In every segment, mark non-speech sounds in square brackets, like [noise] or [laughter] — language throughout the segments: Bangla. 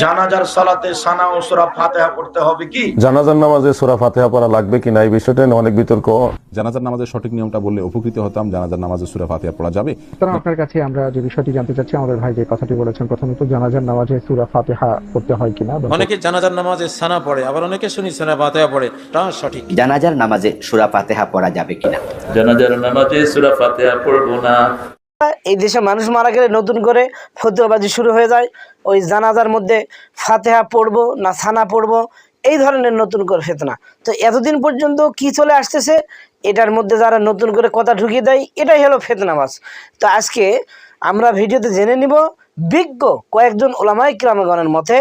জানাজার সালাতে সানা ও সূরা ফাতিহা পড়তে হবে কি? জানাজার নামাজে সূরা ফাতিহা পড়া লাগবে কিনা এই বিষয়টা নিয়ে অনেক বিতর্ক। জানাজার নামাজের সঠিক নিয়মটা বললে উপকৃত হতাম জানাজার নামাজে সুরা ফাতিহা পড়া যাবে। সুতরাং আপনার কাছে আমরা যে বিষয়টি জানতে চাচ্ছি আমাদের ভাই যে কথাটি বলেছেন প্রথমত জানাজার নামাজে সূরা ফাতিহা পড়তে হয় কিনা? অনেকে জানাজার নামাজে সানা পড়ে আবার অনেকে শুনি সানা বাতায়া পড়ে তা সঠিক জানাজার নামাজে সুরা ফাতেহা পড়া যাবে কিনা? জানাজার নামাজে সুরা ফাতিহা পড়ব না। এই দেশে মানুষ মারা গেলে নতুন করে ফতুয়াবাজি শুরু হয়ে যায়। ওই জানাজার মধ্যে ফাতেহা পড়ব না ছানা পড়ব, এই ধরনের নতুন করে ফেতনা। তো এতদিন পর্যন্ত কি চলে আসতেছে? এটার মধ্যে যারা নতুন করে কথা ঢুকিয়ে দেয়, এটাই হলো ফেতনাবাজ। তো আজকে আমরা ভিডিওতে জেনে নিব বিজ্ঞ কয়েকজন ওলামাই কিরামগণের মতে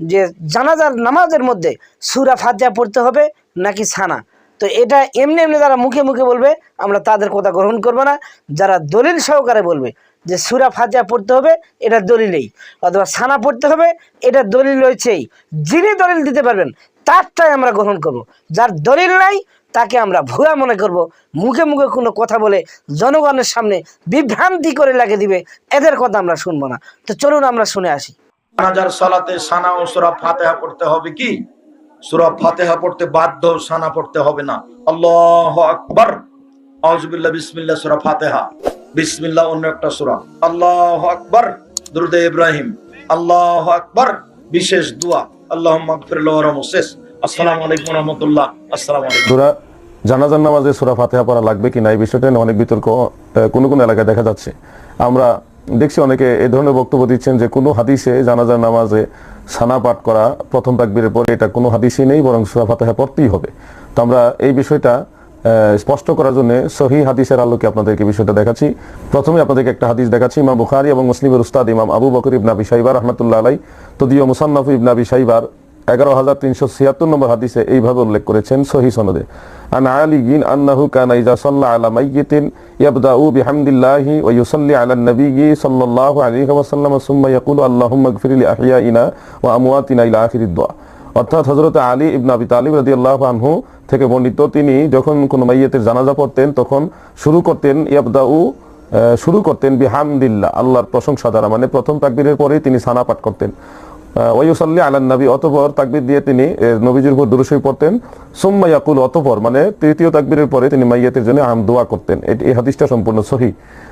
যে জানাজার নামাজের মধ্যে সুরা ফাতিহা পড়তে হবে নাকি ছানা তো এটা এমনি এমনি যারা মুখে মুখে বলবে, আমরা তাদের কথা গ্রহণ করব না। যারা দলিল সহকারে বলবে যে সুরা ফাতিহা পড়তে হবে, এটা দলিলেই। অথবা সানা পড়তে হবে, এটা দলিল রয়েছেই। যিনি দলিল দিতে পারবেন, তারটাই আমরা গ্রহণ করব। যার দলিল নাই, তাকে আমরা ভুয়া মনে করব। মুখে মুখে কোনো কথা বলে জনগণের সামনে বিভ্রান্তি করে লাগিয়ে দিবে, এদের কথা আমরা শুনব না। তো চলুন আমরা শুনে আসি। সালাতে সানা ও সূরা ফাতিহা পড়তে হবে কি? সূরা ফাতেহা পড়তে বাধ্য, সানা পড়তে হবে না। আল্লাহ আকবার। আউযুবিল্লাহ, বিসমিল্লাহ, সূরা ফাতেহা। বিসমিল্লাহ, অন্য একটা সুরা। আল্লাহ আকবার। দুরুদে ইব্রাহিম। আল্লাহ আকবর। বিশেষ দোয়া। আল্লাহুম্মা গফির লাহু ওয়া মুসিস আসসালামু আলাইকুম রাহমাতুল্লাহ। আসসালামু আলাইকুম। সূরা জানাজার নামাজে সূরা ফাতিহা পড়া লাগবে কিনা এই বিষয়টা অনেক বিতর্ক কোনো কোনো এলাকায় দেখা যাচ্ছে। আমরা দেখছি অনেকে এই ধরনের বক্তব্য দিচ্ছেন যে কোনো হাদিসে জানাজার নামাজে সানা পাঠ করা প্রথম তাকবীরের পরে এটা কোনো হাদিসই নেই, বরং সূরা ফাতিহা পড়তেই হবে। তো আমরা এই বিষয়টা স্পষ্ট করার জন্য সহি হাদিসের আলোকে আপনাদেরকে বিষয়টা দেখাচ্ছি। প্রথমে আপনাদেরকে একটা হাদিস দেখাচ্ছি, ইমাম বুখারি এবং মুসলিমের উস্তাদ ইমাম আবু বকর ইবনা আবি শাইবা রহমতুল্লাহ আলাই তদীয় মুসান্নাফু ইবনা আবি শাইবার এগারো হাজার তিনশো ছিয়াত্তর নম্বর হাদিসে এইভাবে উল্লেখ করেছেন সহি সনদে। আন আলিগিন আন্নাহু কানা ইজা সাল্লা আলা মাইয়িতিন ইয়াবদাউ বিহামদিল্লাহি ওয়া ইউসাল্লি আলা নবিয়্যি সাল্লাল্লাহু আলাইহি ওয়া সাল্লাম সুম্মা ইয়াকুলু আল্লাহুম্মা ইগফির লি ওয়া আমওয়াতিনা ইলা আখিরিদ দোয়া। অর্থাৎ হযরত আলী ইবনে আবি তালিব রাদিয়াল্লাহু আনহু থেকে বর্ণিত তিনি যখন কোনো মাইয়িতের জানাজা পড়তেন তখন শুরু করতেন ইয়াবদাউ আহ, শুরু করতেন বিহামদিল্লাহ আল্লাহর প্রশংসা দ্বারা। মানে প্রথম তাকবীরের পরেই তিনি সানা পাঠ করতেন। ওয়ুসাল্লি আলান নবী, অতপর তাকবীর দিয়ে তিনি নবীজির দুরুসই পড়তেন। সুম্মা ইয়াকুল, অতপর মানে তৃতীয় তাকবীরের পরে তিনি মাইয়াতের জন্য আম দোয়া করতেন। এই হাদিসটা সম্পূর্ণ সহি।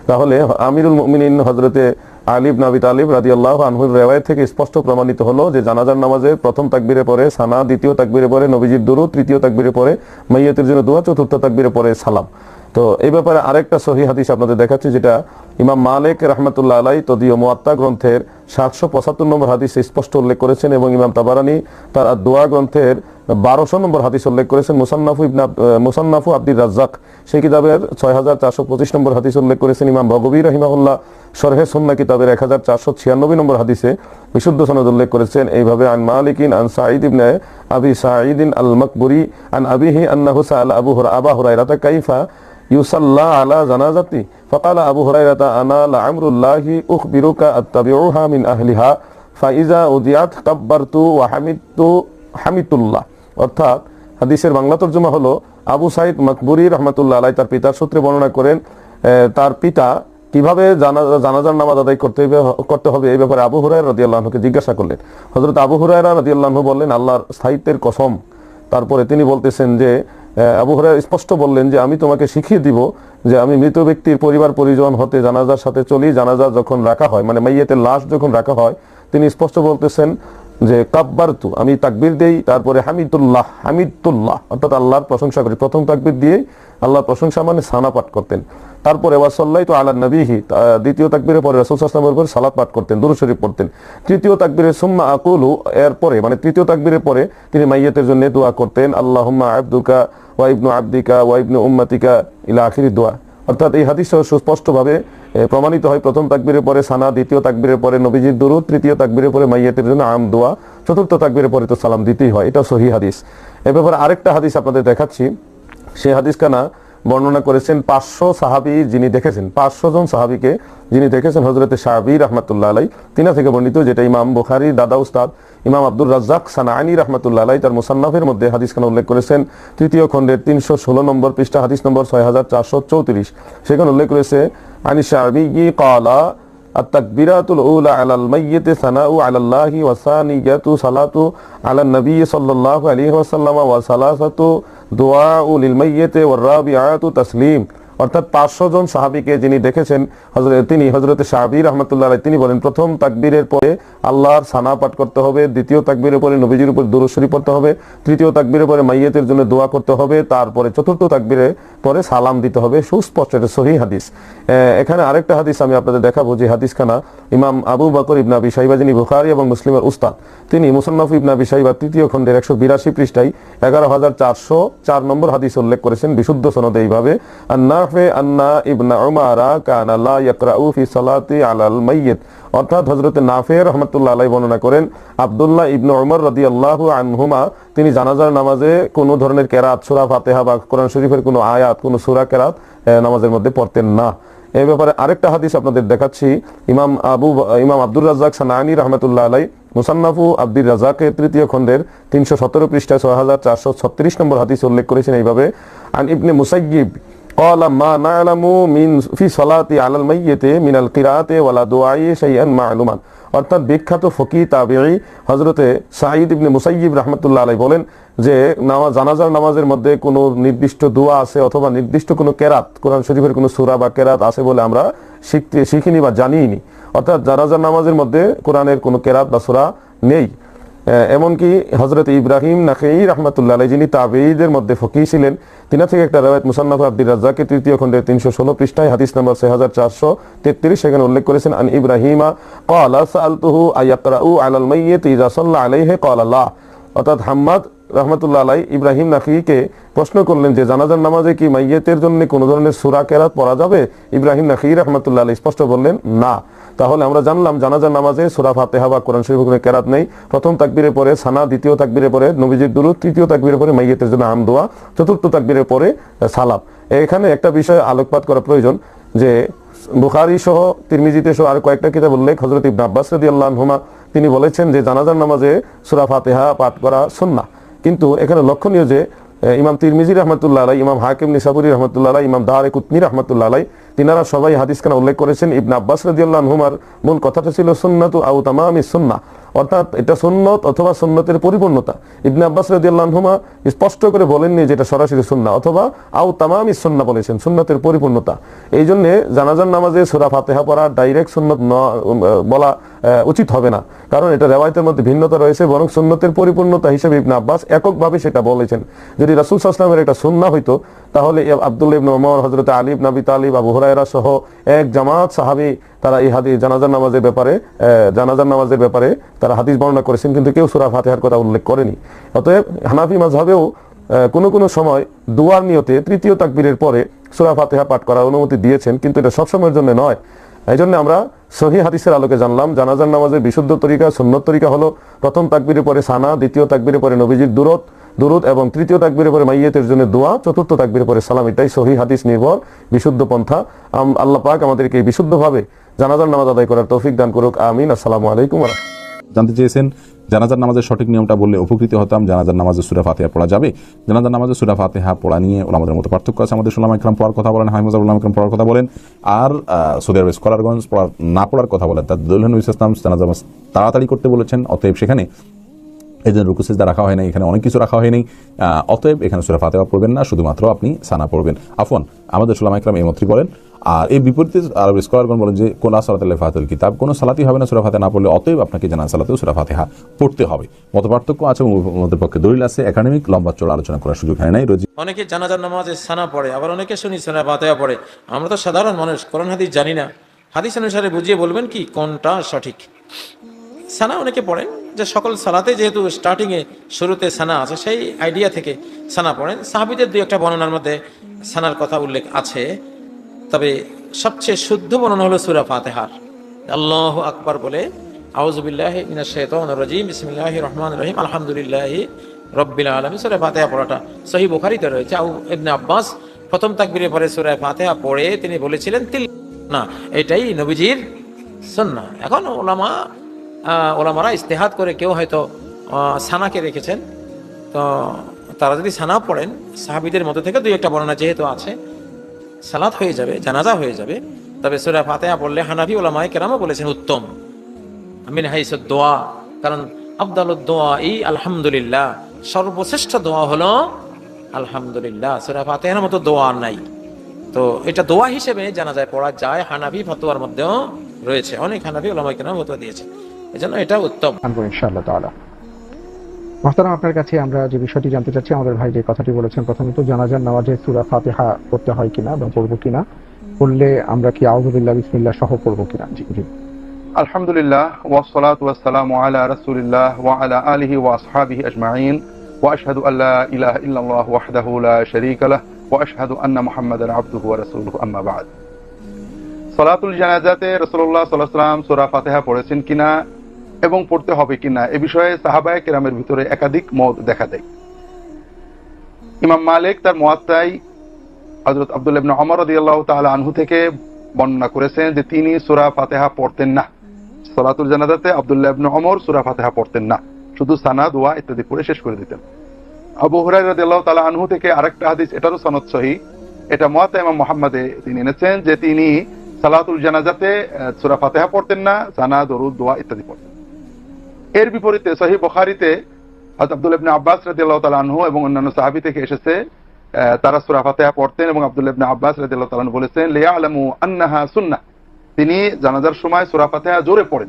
তাহলে আমিরুল মুমিনিন হজরতে আলিব নাবি তালিব রাদি আল্লাহ আনহুর রেওয়ায়ত থেকে স্পষ্ট প্রমাণিত হলো যে জানাজার নামাজের প্রথম তাকবীরের পরে সানা, দ্বিতীয় তাকবীরের পরে নবীজির দুরু তৃতীয় তাকবীরের পরে মাইয়াতের জন্য দোয়া, চতুর্থ তাকবীরের পরে সালাম। তো এই ব্যাপারে আরেকটা সহি হাদিস আপনাদের দেখাচ্ছি, যেটা ইমাম মালিক রহমতুল্লাহ আলাই তদীয় মুয়াত্তা গ্রন্থের সাতশো পঁচাত্তর নম্বর হাদিস স্পষ্ট উল্লেখ করেছেন এবং ইমাম তাবারানি তার দোয়া গ্রন্থের বারোশো নম্বর হাদিস উল্লেখ করেছেন। মুসান্নাফু ইবনা মুসান্নাফু আব্দুর রাজ্জাক সেই কিতাবের ছয় হাজার চারশো পঁচিশ নম্বর হাদিস উল্লেখ করেছেন। ইমাম ভগবী রহিমাহুল্লাহ সরহে সুন্না কিতাবের এক হাজার চারশো ছিয়ানব্বই নম্বর হাদিসে বিশুদ্ধ সনদ উল্লেখ করেছেন। এইভাবে, আন মালিকিন আন সাঈদ ইবনে আবি সাঈদিন আল মকবুরি আন আবিহি আন্নাহু সাআল আবু হুরা আবা হুরায়রাতা কাইফা ইউসাল্লাহ আলা জানাজাতি। ফকাল আবু হরাইরাতা আনা লামরুল্লাহি উখবিরুকা আত্তাবিউহা মিন আহলিহা। ফাইজা উদিয়াত কাব্বারতু ওয়া হামিদতু হামিতুল্লাহ অর্থাৎ হাদিসের বাংলা তর্জমা হলো আবু সাইদ মকবুরি রহমতুল্লাহ আলাই তার পিতার সূত্রে বর্ণনা করেন তার পিতা কীভাবে জানাজার নামাজ আদায় করতে করতে হবে এই ব্যাপারে আবু হুরায় রদি আল্লাহকে জিজ্ঞাসা করলেন। হজরত আবু হুরায়রা রদি আল্লাহ বললেন, আল্লাহর সাহিত্যের কসম। তারপরে তিনি বলতেছেন যে আবু হরাইরা স্পষ্ট বললেন যে আমি তোমাকে শিখিয়ে দিব যে আমি মৃত ব্যক্তির পরিবার পরিজন হতে জানাজার সাথে চলি। জানাজা যখন রাখা হয় মানে মাইয়াতের লাশ যখন রাখা হয়, তিনি স্পষ্ট বলতেছেন যে কাব্বারতু আমি তাকবির দেই তারপরে হামিদুল্লাহ হামিদুল্লাহ অর্থাৎ আল্লাহর প্রশংসা করি। প্রথম তাকবির দিয়ে আল্লাহর প্রশংসা মানে সানা পাঠ করতেন। তারপরে ওয়াসাল্লাই তো আল্লাহ নবীহি দ্বিতীয় তাকবীরের পরে রসুল আসলামের উপর সালাত পাঠ করতেন দুরু শরীফ পড়তেন। তৃতীয় তাকবীরের সুম্মা আকুলু এর পরে মানে তৃতীয় তাকবীরের পরে তিনি মাইয়াতের জন্য দোয়া করতেন আল্লাহুম্মা আবদুকা ওয়া ইবনু আবদিকা ওয়া ইবনু উম্মাতিকা ইলা আখিরি দোয়া। অর্থাৎ এই হাদিস সুস্পষ্টভাবে এ, প্রমাণিত হয় প্রথম তাকবীরের পরে সানা, দ্বিতীয় তাকবীরের পরে নবীজির দুরুদ, তৃতীয় তাকবীরের পরে মাইয়াতের জন্য আম, দোয়া, চতুর্থ তাকবীরের পরে তো সালাম দিতেই হয়। এটা সহি হাদিস। এ ব্যাপারে আরেকটা হাদিস আপনাদের দেখাচ্ছি। সেই হাদিস কানা বর্ণনা করেছেন পাঁচশো সাহাবি যিনি দেখেছেন, পাঁচশো জন সাহাবিকে যিনি দেখেছেন হজরতে শাহবি রহমতুল্লাহ আলাই তিনা থেকে বর্ণিত যেটা ইমাম বুখারি, দাদা, উস্তাদ, ইমাম আব্দুর রাজ্জাক সানাআনি রহমতুল্লাহ আলাই তার মুসান্নাফের মধ্যে হাদিস খান উল্লেখ করেছেন। তৃতীয় খণ্ডের তিনশো ষোলো নম্বর পৃষ্ঠা, হাদিস নম্বর ছয় হাজার চারশো চৌত্রিশ। সেখানে উল্লেখ করেছে عن الشعبي قال، التكبيرات الأولى على الميت ثناء على الله وثانية صلاة على النبي صلى الله عليه وسلم، وثلاثة دعاء للميت والرابعة تسليم. অর্থাৎ পাঁচশো জন সাহাবিকে যিনি দেখেছেন হজরত তিনি হজরত সাহাবি রহমতুল্লাহ তিনি বলেন, প্রথম তাকবীরের পরে আল্লাহর সানা পাঠ করতে হবে, দ্বিতীয় তাকবীরের পরে নবীজির উপর দুরূদ শরীফ পড়তে হবে, তৃতীয় তাকবীরের পরে মাইয়াতের জন্য দোয়া করতে হবে, তারপরে চতুর্থ তাকবীরের পরে সালাম দিতে হবে। সুস্পষ্ট, এটা সহি হাদিস। এখানে আরেকটা হাদিস আমি আপনাদের দেখাবো, যে হাদিসখানা ইমাম আবু বকর ইবনা আবি সাইবা যিনি বুখারী এবং মুসলিমের উস্তাদ, তিনি মুসন্নফ ইবনা আবি সাইবা তৃতীয় খণ্ডের একশো বিরাশি পৃষ্ঠায় এগারো হাজার চারশো চার নম্বর হাদিস উল্লেখ করেছেন বিশুদ্ধ সনদে এইভাবে আন্না ইবনা উমারা ফি সালাতি আলাল মাইয়িত। অর্থাৎ নাফে রহমাতুল্লাহ আলাইহি বর্ণনা করেন, আব্দুল্লাহ ইবনে উমর রাদিয়াল্লাহু আনহুমা, তিনি জানাজার নামাজে কোনো ধরনের কেরাত, সূরা ফাতিহা বা কোরআন শরীফের কোনো আয়াত, কোনো সূরা কেরাত নামাজের মধ্যে পড়তেন না। এই ব্যাপারে আরেকটা হাদিস আপনাদের দেখাচ্ছি। ইমাম আবু, ইমাম আব্দুর রাজ্জাক সানানি রহমতুল্লাহ আলাই মুসান্নাফু আব্দুর রাজাকের তৃতীয় খণ্ডের তিনশো সতেরো পৃষ্ঠায় ছয় হাজার চারশো ছত্রিশ নম্বর হাদিস উল্লেখ করেছেন এইভাবে, আন ইবনে মুসাইয়িব قال ما نعلم من في صلاة على الميت من القراءة ولا دعاء شيئا معلوما অর্থাৎ বিখ্যাত ফকি তাবিঈ হজরতে সাঈদ ইবনে মুসাইয়িব রহমতুল্লাহ আলাই বলেন যে নামাজ জানাজার নামাজের মধ্যে কোনো নির্দিষ্ট দোয়া আছে অথবা নির্দিষ্ট কোনো কেরাত কোরআন শরীফের কোনো সূরা বা কেরাত আছে বলে আমরা শিখতে শিখিনি বা জানিনি অর্থাৎ জানাজার নামাজের মধ্যে কোরআনের কোনো কেরাত বা সূরা নেই আহ, এমনকি হজরত ইব্রাহিম নাকেই রহমতুল্লাহ আলাই যিনি তাবেঈদের মধ্যে ফকি ছিলেন তিনা থেকে একটা রেওয়ায়ত মুসান্নাফ আব্দুর রাজ্জাকের তৃতীয় খণ্ডে তিনশো ষোলো পৃষ্ঠায়, হাদিস নম্বর ছয় হাজার চারশো তেত্রিশ, সেখানে উল্লেখ করেছেন, আন ইব্রাহিমা কলা সালতুহু আয়াকরাউ আলাল মাইয়িত ইজা সাল্লা আলাইহে কলাল্লাহ অর্থাৎ হাম্মাদ রহমতুল্লাহ আলাই ইব্রাহিম নাকিকে প্রশ্ন করলেন যে, জানাজার নামাজে কি মাইয়েতের জন্য কোনো ধরনের সুরা কেরাত পড়া যাবে? ইব্রাহিম নাকি রহমতুল্লাহ আলাই স্পষ্ট বললেন, না। তাহলে আমরা জানলাম জানাজার নামাজে সুরা ফাতেহা বা কোরআন শরীফ কোনো কেরাত নেই। প্রথম তাকবীরে পরে সানা, দ্বিতীয় তাকবীরে পরে নবীজির দুরুদ, তৃতীয় তাকবীরে পরে মাইয়েতের জন্য আম দোয়া, চতুর্থ তাকবীরে পরে সালাম। এখানে একটা বিষয় আলোকপাত করা প্রয়োজন যে বুখারী সহ, তিরমিজিতে সহ আর কয়েকটা কিতাব উল্লেখ হজরত ইবনে আব্বাস রাদিয়াল্লাহু আনহুমা, তিনি বলেছেন যে জানাজার নামাজে সূরা ফাতিহা পাঠ করা সুন্নাহ। কিন্তু এখানে লক্ষণীয় যে ইমাম তিরমিজি রহমতুল্লাহ আলাই ইমাম হাকিম নিসাবুরি রহমতুল্লাহ আলাই ইমাম দারে কুতনি রহমতুল্লাহ আলাই তিনারা সবাই হাদিস খানা উল্লেখ করেছেন। ইবনা আব্বাস রাজিউল্লাহ হুমার মূল কথাটা ছিল সুন্নাতু আউ তামামি সুন্নাহ। অর্থাৎ এটা সুন্নত অথবা সুন্নতের পরিপূর্ণতা। ইবনে আব্বাস রাদিয়াল্লাহু আনহুমা স্পষ্ট করে বলেননি যেটা সরাসরি সুন্নাহ অথবা আউ তামামি সুন্নাহ বলেছেন, সুন্নতের পরিপূর্ণতা। এই জন্য জানাজার নামাজে সূরা ফাতিহা পড়া ডাইরেক্ট সুন্নত বলা উচিত হবে না। কারণ এটা রেওয়ায়তের মধ্যে ভিন্নতা রয়েছে, বরং সুন্নতের পরিপূর্ণতা হিসেবে ইবনে আব্বাস এককভাবে সেটা বলেছেন। যদি রাসূল ওয়াসাল্লামের একটা সুন্নাহ হইতো, তাহলে এ আব্দুল্লাহ ইবনে ওমর, হযরত আলী ইবনে আবি তালিব, আবু হুরায়রা সহ এক জামাত সাহাবী তারা ইহাদি জানাজার নামাজের ব্যাপারে জানাজার নামাজের ব্যাপারে তারা হাদিস বর্ণনা করেছেন কিন্তু কেউ সূরা ফাতিহার কথা উল্লেখ করেনি। অতএব হানাফি আহ, কোনো কোনো সময় দুয়ার নিয়তে তৃতীয় তাকবীরের পরে সূরা ফাতিহা পাঠ করার অনুমতি দিয়েছেন কিন্তু এটা সবসময়ের জন্য নয়। এই জন্য আমরা সহি হাদিসের আলোকে জানলাম জানাজার নামাজের বিশুদ্ধ তরিকা সুন্নত তরিকা হলো প্রথম তাকবীরের পরে সানা দ্বিতীয় তাকবীরের পরে নবীজির দূরত দুরুদ এবং তৃতীয় তাকবীরের পরে মাইয়েতের জন্য দোয়া চতুর্থ তাকবীরের পরে সালাম এটাই সহি হাদিস নির্ভর বিশুদ্ধ পন্থা। আল্লাহ পাক আমাদেরকে বিশুদ্ধভাবে জানাজার নামাজ আদায় করার তৌফিক দান করুক আমিন। আসসালামু আলাইকুম। জানতে চেয়েছেন, জানাজার নামাজের সঠিক নিয়মটা বললে উপকৃত হতাম, জানাজার নামাজে সুরা ফাতিহা পড়া যাবে। জানাজার নামাজে সুরা ফাতিহা পড়া নিয়ে ওলামাদের মতো পার্থক্য আছে। আমাদের সোলাম ইকরাম পড়ার কথা বলেন হাইমুজার উল্লাম ইকরাম পড়ার কথা বলেন, আর সৌদি আরবের স্কলারগঞ্জ পড়ার, না পড়ার কথা বলেন। তার দৌলহান ইসলাম জানাজা তাড়াতাড়ি করতে বলেছেন, অতএব সেখানে এই জন্য রুকু সিজদা রাখা হয় নাই, এখানে অনেক কিছু রাখা হয়নি অতএব এখানে সুরা ফাতেহা পড়বেন না, শুধুমাত্র আপনি সানা পড়বেন। আফন আমাদের সোলাম ইকরাম এই মন্ত্রী বলেন আর এই বিপরীতে আরব স্কলারগণ বলেন যে, কোন সালাতাল ফাতুল কিতাব, কোনো সালাতি হবে না সুরা ফাতে না পড়লে, অতএব আপনাকে জানা সালাতেও সুরা ফাতেহা পড়তে হবে। মত পার্থক্য আছে মতের পক্ষে দলিল আছে, একাডেমিক লম্বা চড়া আলোচনা করার সুযোগ হয় নাই, রোজি অনেকে জানাজার নামাজে সানা পড়ে, আবার অনেকে শুনি সানা বাতায়া পড়ে। আমরা তো সাধারণ মানুষ, কোরআন, হাদিস জানি না। হাদিস অনুসারে বুঝিয়ে বলবেন কি, কোনটা সঠিক? সানা অনেকে পড়েন, যে সকল সালাতে যেহেতু স্টার্টিংয়ে শুরুতে সানা আছে, সেই আইডিয়া থেকে সানা পড়েন। সাহাবিদের দুই একটা বর্ণনার মধ্যে সানার কথা উল্লেখ আছে। তবে সবচেয়ে শুদ্ধ বর্ণনা হলো সুরা ফাতেহার। আল্লাহ আকবর বলে রহমানির রহিম সূরা ফাতিহা পড়াটা রয়েছে। আউ আব্বাস প্রথম পরে সূরা ফাতিহা পড়ে তিনি বলেছিলেন, তিল না, এটাই নবীজির সুন্নাহ। এখন ওলামা ওলামারা ইস্তেহাত করে কেউ হয়তো সানাকে রেখেছেন। তো তারা যদি সানা পড়েন, সাহাবিদের মধ্যে থেকে দুই একটা বর্ণনা যেহেতু আছে সালাত হয়ে যাবে, জানাজা হয়ে যাবে। তবে সুরা ফাতেহা পড়লে হানাফি ওলামায় কেরামও বলেছেন উত্তম। আমিন হাইস দোয়া, কারণ আবদাল দোয়া এই আলহামদুলিল্লাহ, সর্বশ্রেষ্ঠ দোয়া হলো আলহামদুলিল্লাহ, সুরা ফাতেহার মতো দোয়া নাই। তো এটা দোয়া হিসেবে জানা যায় পড়া যায়, হানাফি ফতোয়ার মধ্যেও রয়েছে। অনেক হানাফি ওলামায় কেরাম ফতোয়া দিয়েছে এই জন্য এটা উত্তম। ইনশাআল্লাহ তাআলা। মোহতারাম, আপনার কাছে আমরা যে বিষয়টি জানতে চাচ্ছি, আমাদের ভাই যে কথাটি বলেছেন, প্রথমত জানাজার নামাজে সূরা ফাতিহা পড়তে হয় কিনা বা পড়ব কিনা, পড়লে আমরা কি আউযুবিল্লাহ, বিসমিল্লাহ সহ পড়ব কিনা? জি জি। আলহামদুলিল্লাহ, ওয়াসসালাত আলা রাসূলিল্লাহ ওয়া আলা আলিহি ওয়া আসহাবিহি আজমাইন, ওয়া আশহাদু আল্লা ইলাহা ইল্লাল্লাহ ওয়াহদাহু লা শারীকা লাহ, ওয়া আশহাদু আন্না মুহাম্মাদান আবদুহু ওয়া রাসূলুহু, আম্মা বা'দ। সালাতুল জানাজাতে রাসূলুল্লাহ সাল্লাল্লাহু আলাইহি ওয়াসাল্লাম সূরা ফাতিহা পড়েছেন কিনা? এবং পড়তে হবে কিনা এ বিষয়ে সাহাবায়ে কেরামের ভিতরে একাধিক মত দেখা দেয়। ইমাম মালিক তার মুয়াত্তায় হযরত আব্দুল্লাহ ইবনে ওমর রাদিয়াল্লাহু তাআলা আনহু থেকে বর্ণনা করেছেন যে তিনি সূরা ফাতিহা পড়তেন না। সালাতুল জানাজাতে আব্দুল্লাহ ইবনে ওমর সূরা ফাতিহা পড়তেন না। শুধু সানা, দোয়া ইত্যাদি পড়ে শেষ করে দিতেন। আবু হুরায়রা রাদিয়াল্লাহু তাআলা আনহু থেকে আরেকটা হাদিস, এটারও সনদ সহি। এটা মুয়াত্তা ইমাম মুহাম্মাদে তিনি এনেছেন যে তিনি সালাতুল জানাজাতে সুরা ফাতেহা পড়তেন না, সানা, দরুদ, দোয়া ইত্যাদি পড়তেন। এর বিপরীতে সহি বুখারীতে আব্দুল্লাহ ইবনে আব্বাস রাদিয়াল্লাহু তাআলা আনহু এবং অন্যান্য সাহাবী থেকে এসেছে তারা সূরা ফাতিহা পড়তেন এবং আব্দুল্লাহ ইবনে আব্বাস রাদিয়াল্লাহু তাআলা বলেছেন লিয়ালামু আন্নাহা সুন্নাহ। তিনি জানাজার সময় সূরা ফাতিহা জোরে পড়েন।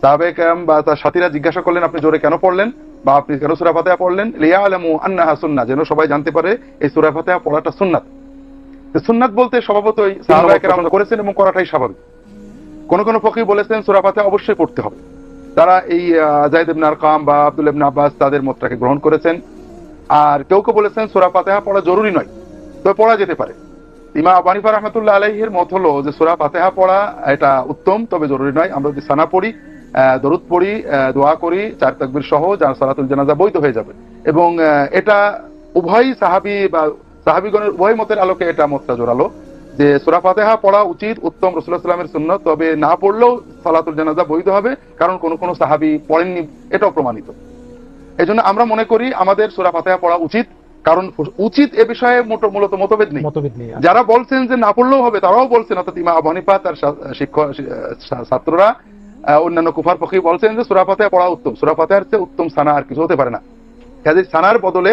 সাহাবে কেরাম বা তার সাথীরা জিজ্ঞাসা করলেন আপনি জোরে কেন পড়লেন? বা আপনি কেন সূরা ফাতিহা পড়লেন? লিয়ালামু আন্নাহা সুন্নাহ। যেন সবাই জানতে পারে এই সূরা ফাতিহা পড়াটা সুন্নাত। সুন্নাত বলতে স্বভাবতই সাহাবায়ে কেরাম করেছেন এবং করাটাই স্বাভাবিক। কোন কোন ফকিহ বলেছেন সূরা ফাতিহা অবশ্যই পড়তে হবে। তারা এই জায়েদ ইবনে আরকাম বা আব্দুল ইবনে আব্বাস তাদের মতটাকে গ্রহণ করেছেন। আর কেউ কেউ বলেছেন সূরা ফাতিহা পড়া জরুরি নয়, তবে পড়া যেতে পারে। ইমা আবু হানিফা রহমতুল্লাহ আলাইহির মত হলো যে সূরা ফাতিহা পড়া এটা উত্তম, তবে জরুরি নয়। আমরা যদি সানা পড়ি দরুদ পড়ি দোয়া করি, চার তাকবীর সহ যার সালাতুল জানাজা বৈধ হয়ে যাবে। এবং এটা উভয় সাহাবি বা সাহাবীগণের উভয় মতের আলোকে এটা মতটা জোরালো। যে সূরা ফাতিহা পড়া উচিত উত্তম রাসূলুল্লাহ সাল্লামের সুন্নাত তবে না পড়লেও সালাতুল জানাজা বৈধ হবে কারণ কোন কোন সাহাবী পড়েননি এটাও প্রমাণিত। এই জন্য আমরা মনে করি আমাদের সূরা ফাতিহা পড়া উচিত কারণ উচিত এ বিষয়ে মূলত মতভেদ নেই। নেই যারা বলছেন যে না পড়লেও হবে তারাও বলছেন অর্থাৎ ইমা আবু হানিফা তার শিক্ষক ছাত্ররা অন্যান্য কুফার পক্ষে বলছেন যে সূরা ফাতিহা পড়া উত্তম। সূরা ফাতিহার চেয়ে উত্তম সানা আর কিছু হতে পারে না। কাজে সানার বদলে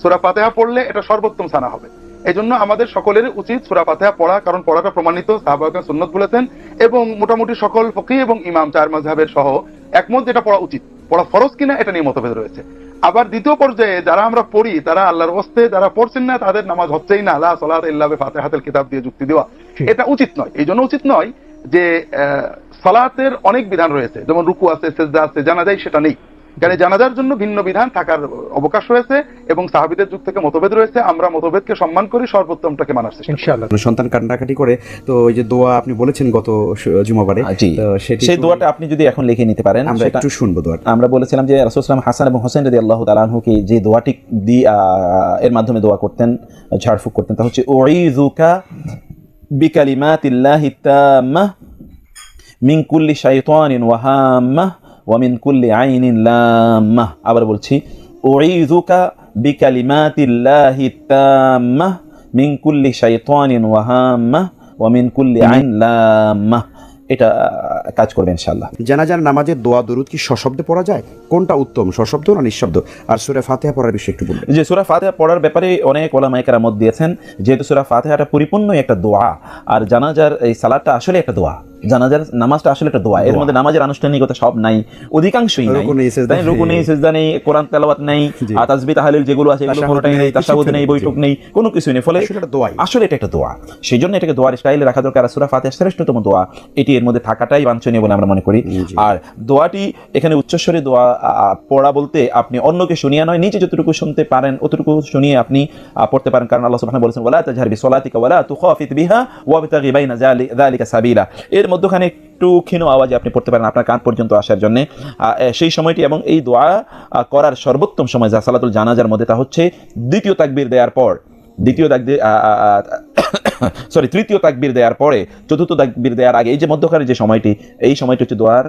সূরা ফাতিহা পড়লে এটা সর্বোত্তম সানা হবে। এই জন্য আমাদের সকলের উচিত সূরা ফাতিহা পড়া কারণ পড়াটা প্রমাণিত সাহাবাহাম সুন্নত বলেছেন এবং মোটামুটি সকল ফকি এবং ইমাম চার মাঝহাবের সহ একমত যেটা পড়া উচিত। পড়া ফরজ কিনা এটা নিয়ে মতভেদ রয়েছে। আবার দ্বিতীয় পর্যায়ে যারা আমরা পড়ি তারা আল্লাহর হস্তে যারা পড়ছেন না তাদের নামাজ হচ্ছেই না আল্লাহ সালাত ইল্লাহ ফাতিহাতুল কিতাব দিয়ে যুক্তি দেওয়া। এটা উচিত নয়। এই জন্য উচিত নয় যে আহ, সালাতের অনেক বিধান রয়েছে। যেমন রুকু আছে সেজদা আছে জানা যায় সেটা নেই। কারণ জানাজার জন্য ভিন্ন বিধান থাকার অবকাশ রয়েছে এবং সাহাবিদের যুগ থেকে মতভেদ রয়েছে আমরা মতভেদকে সম্মান করি সর্বোত্তমটাকে মানার চেষ্টা ইনশাআল্লাহ। সন্তান কান্নাকাটি করে তো ওই যে দোয়া আপনি বলেছেন গত জুমাবারে জি। তো সেটি সেই দোয়াটা আপনি যদি এখন লিখে নিতে পারেন আমরা একটু শুনব দোয়াটা। আমরা বলেছিলাম যে রাসূলুল্লাহ হাসান এবং হোসেন রাদি আল্লাহ তালাহুকে যে দোয়াটি দি আহ, এর মাধ্যমে দোয়া করতেন ঝাড়ফুঁক করতেন তা হচ্ছে ওইজুকা বিকালিমাতিল্লাহি তাম্মাহ মিন কুল্লি শাইতানিন ওয়া হাম্মাহ ওয়া মিন কুল্লি আইনিন লাম্মাহ আবার বলছি ওইজুকা বিকালিমাতিল্লাহি তাম্মাহ মিন কুল্লি শাইতানিন ওয়া হাম্মাহ ওয়া মিন কুল্লি আইন লাম্মাহ এটা কাজ করবে ইনশাআল্লাহ। জানাজার নামাজের দোয়া দরুদ কি সশব্দে পড়া যায়? কোনটা উত্তম সশব্দ না নিঃশব্দ? আর সুরে ফাতিহা পড়ার বিষয়ে একটু বলবেন। যে সুরা ফাতিহা পড়ার ব্যাপারে অনেক ওলামাইকারা মত দিয়েছেন যেহেতু সুরা ফাতিহাটা পরিপূর্ণই একটা দোয়া আর জানাজার এই সালাদটা আসলে একটা দোয়া। জানাজার নামাজটা আসলে একটা দোয়া। এর মধ্যে নামাজের আনুষ্ঠানিকতা সব নাই অধিকাংশই নাই। রুকু নেই, সেজদা নেই কোরআন তেলাওয়াত নেই তাসবিহ তাহলিল যেগুলো আছে এগুলো কোনোটাই নেই, তাশাহুদ নেই বৈঠক নেই কোনো কিছু নেই। ফলে আসলে এটা দোয়াই। আসলে এটা একটা দোয়া। সেই জন্য এটাকে দোয়ার স্টাইলে রাখা দরকার। আর সুরা ফাতিহা শ্রেষ্ঠতম দোয়া এটি এর মধ্যে থাকাটাই বাঞ্ছনীয় বলে আমরা মনে করি। আর দোয়াটি এখানে উচ্চস্বরে দোয়া পড়া বলতে আপনি অন্যকে শুনিয়ে নয় নিজে যতটুকু শুনতে পারেন অতটুকু শুনিয়ে আপনি পড়তে পারেন। কারণ আল্লাহ সুবহানাহু বলেছেন ওয়ালা তাজহার বিসলাতিকা ওয়ালা তুখাফিত বিহা ওয়াবতাগি বাইনা যালি- যালিকা সাবিলা। এর মধ্যখানে একটু ক্ষীণ আওয়াজে আপনি পড়তে পারেন আপনার কান পর্যন্ত আসার জন্য। সেই সময়টি এবং এই দোয়া করার সর্বোত্তম সময় যা সালাতুল জানাজার মধ্যে তা হচ্ছে দ্বিতীয় তাকবীর দেওয়ার পর। দ্বিতীয় তাকবীর সরি [coughs] তৃতীয় তাকবীর দেওয়ার পরে, চতুর্থ তাকবীর দেওয়ার আগে, এই যে মধ্যখানে যে সময়টি, এই সময়টি হচ্ছে দোয়ার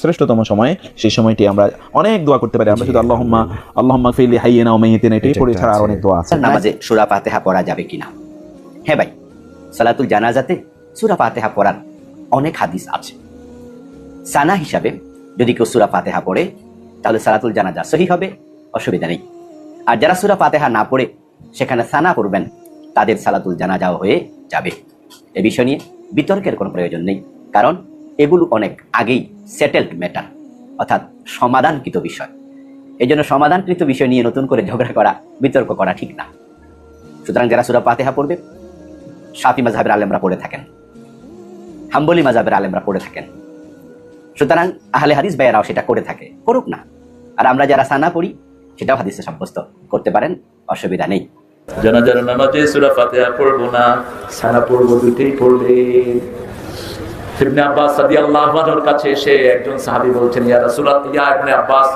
শ্রেষ্ঠতম সময়। সেই সময়টি আমরা অনেক দোয়া করতে পারি। আমরা শুধু আল্লাহুম্মা আল্লাহুম্মা ফিলি হাইয়িনা মাইয়িতিনা, এটাই এটা পড়ি ছাড়া আর অনেক দোয়া আছে। নামাজে সুরা ফাতেহা পড়া যাবে কিনা? হ্যাঁ ভাই, সালাতুল জানাজাতে সুরা ফাতেহা পড়ার অনেক হাদিস আছে। সানা হিসাবে যদি কেউ সুরা ফাতেহা পড়ে, তাহলে সালাতুল জানাজা সহি হবে, অসুবিধা নেই। আর যারা সুরা ফাতেহা না পড়ে, সেখানে সানা পড়বেন, তাদের সালাতুল জানাজাও হয়ে যাবে। এ বিষয় নিয়ে বিতর্কের কোনো প্রয়োজন নেই, কারণ এগুলো অনেক আগেই সেটেলড ম্যাটার অর্থাৎ সমাধানকৃত বিষয়। এই জন্য সমাধানকৃত বিষয় নিয়ে নতুন করে ঝগড়া করা, বিতর্ক করা ঠিক না। সুতরাং যারা সুরা পাতেহা পড়বে শাফি মাঝহাবের আলেমরা পড়ে থাকেন। হাম্বলি মাঝহাবের আলেমরা পড়ে থাকেন। সুতরাং আহলে হাদিস ভাইয়েরাও সেটা করে থাকে, করুক না। আর আমরা যারা সানা পড়ি, সেটাও হাদিসে সাব্যস্ত করতে পারেন, অসুবিধা নেই। সুরা ফাতেহা না, সানা পড়লে। ইবনে আব্বাস রাদিয়াল্লাহু আনহুর কাছে এসে একজন সাহাবী বলছেন, ইয়া রাসূলুল্লাহ, ইয়া ইবনে আব্বাস,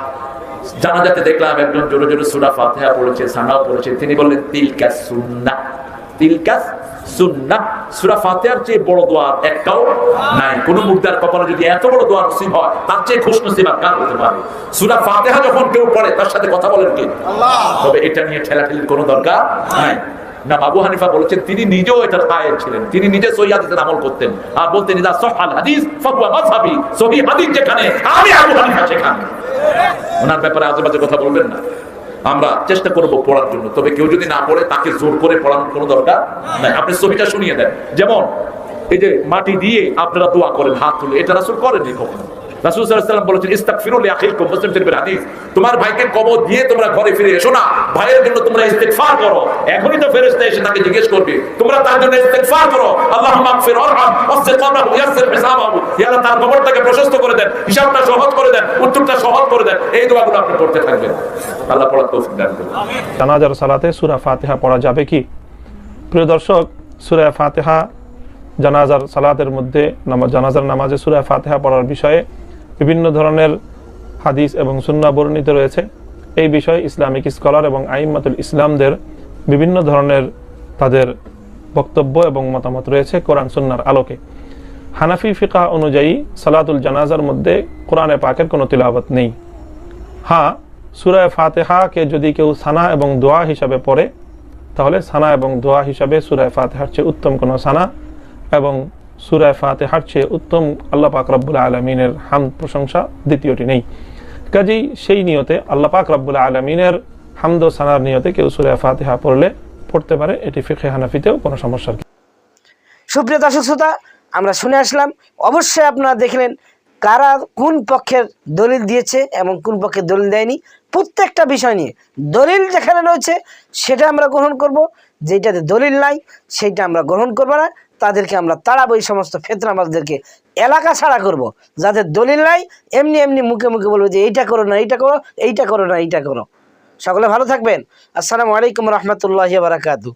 জানাজাতে দেখলাম একজন জোরে জোরে ফাতিহা পড়েছে, সানাও পড়েছে। তিনি বললেন, তিলকা সুন্নাহ। তিলকা সুন্নাহ। সূরা ফাতিহার চেয়ে বড় দোয়া একটাও নাই। কোন মুর্দার কপালে যদি এত বড় দোয়া নসিব হয় তার চেয়ে খুশ নসিব আর কার হতে পারে? সূরা ফাতিহা যখন কেউ পড়ে তার সাথে কথা বলেন কি? তবে এটা নিয়ে ঠেলাঠেলির কোনো দরকার নাই। না আবু হানিফা বলেছেন তিনি নিজেও এটার কায়েল ছিলেন। তিনি নিজে সহি হাদিসের আমল করতেন। আর বলতেন ইদা সহাল হাদিস ফাহুয়া মাযহাবি। সহি হাদিস যেখানে আমি আবু হানিফা সেখানে। ওনার ব্যাপারে আজেবাজে কথা বলবেন না। আমরা চেষ্টা করব পড়ার জন্য। তবে কেউ যদি না পড়ে, তাকে জোর করে পড়ানোর কোনো দরকার নাই। আপনি ছবিটা শুনিয়ে দেন। যেমন, এই যে মাটি দিয়ে আপনারা দোয়া করেন, হাত তুলে। এটা আসলে করেনি কখনো? রাসূল ওয়াসাল্লাম বলেছেন শরীফের হাদিস। তোমার ভাইকে কবর দিয়ে তোমরা ঘরে ফিরে এসো না। ভাইয়ের জন্য তোমরা ইস্তেগফার করো। এখনই তো ফেরেশতা এসে তাকে জিজ্ঞেস করবে, তোমরা তার জন্য ইস্তেগফার করো? আল্লাহ তার কবরটাকে প্রশস্ত করে দেন, হিসাবটা সহজ করে দেন, উত্তরটা সহজ করে দেন। এই দোয়াগুলো আপনি করতে থাকবেন। আল্লাহ পড়ার তৌফিক দান করুন। জানাজার সালাতে সুরা ফাতেহা পড়া যাবে কি? প্রিয় দর্শক, সুরা ফাতেহা জানাজার সালাতের মধ্যে জানাজার নামাজে সুরা ফাতেহা পড়ার বিষয়ে বিভিন্ন ধরনের হাদিস এবং সুন্না বর্ণিত রয়েছে। এই বিষয়ে ইসলামিক স্কলার এবং আইম্মাতুল ইসলামদের বিভিন্ন ধরনের তাদের বক্তব্য এবং মতামত রয়েছে কোরআন সুন্নার আলোকে। হানাফি ফিকা অনুযায়ী সালাতুল জানাজার মধ্যে কোরআনে পাকের কোনো তিলাবত নেই। হ্যাঁ সুরায় ফাতেহাকে যদি কেউ সানা এবং দোয়া হিসাবে পড়ে, তাহলে সানা এবং দোয়া হিসাবে সুরায় ফাতেহার চেয়ে উত্তম কোনো সানা এবং সুরায় ফাতেহার চেয়ে উত্তম আল্লাহ পাক রব্বুল আলমিনের হাম প্রশংসা, দ্বিতীয়টি নেই। কাজেই সেই নিয়তে আল্লাহ পাক রব্বুল আলমিনের হামদ সানার নিয়তে কেউ সুরায় ফাতেহা পড়লে পড়তে পারে, এটি ফিখে হানাফিতেও কোনো সমস্যার সুপ্রিয় দর্শক শ্রোতা, আমরা শুনে আসলাম, অবশ্যই আপনারা দেখলেন কারা কোন পক্ষের দলিল দিয়েছে এবং কোন পক্ষের দলিল দেয়নি। প্রত্যেকটা বিষয় নিয়ে দলিল যেখানে রয়েছে, সেটা আমরা গ্রহণ করব। যেটাতে দলিল নাই, সেইটা আমরা গ্রহণ করব না। তাদেরকে আমরা তাড়াবো, এই সমস্ত ফেতনামাজদেরকে এলাকা ছাড়া করব। যাদের দলিল নাই, এমনি এমনি মুখে মুখে বলব যে এইটা করো না, এইটা করো এইটা করো না, এইটা করো। সকলে ভালো থাকবেন। আসসালামু আলাইকুম রহমতুল্লাহ বারাকাতু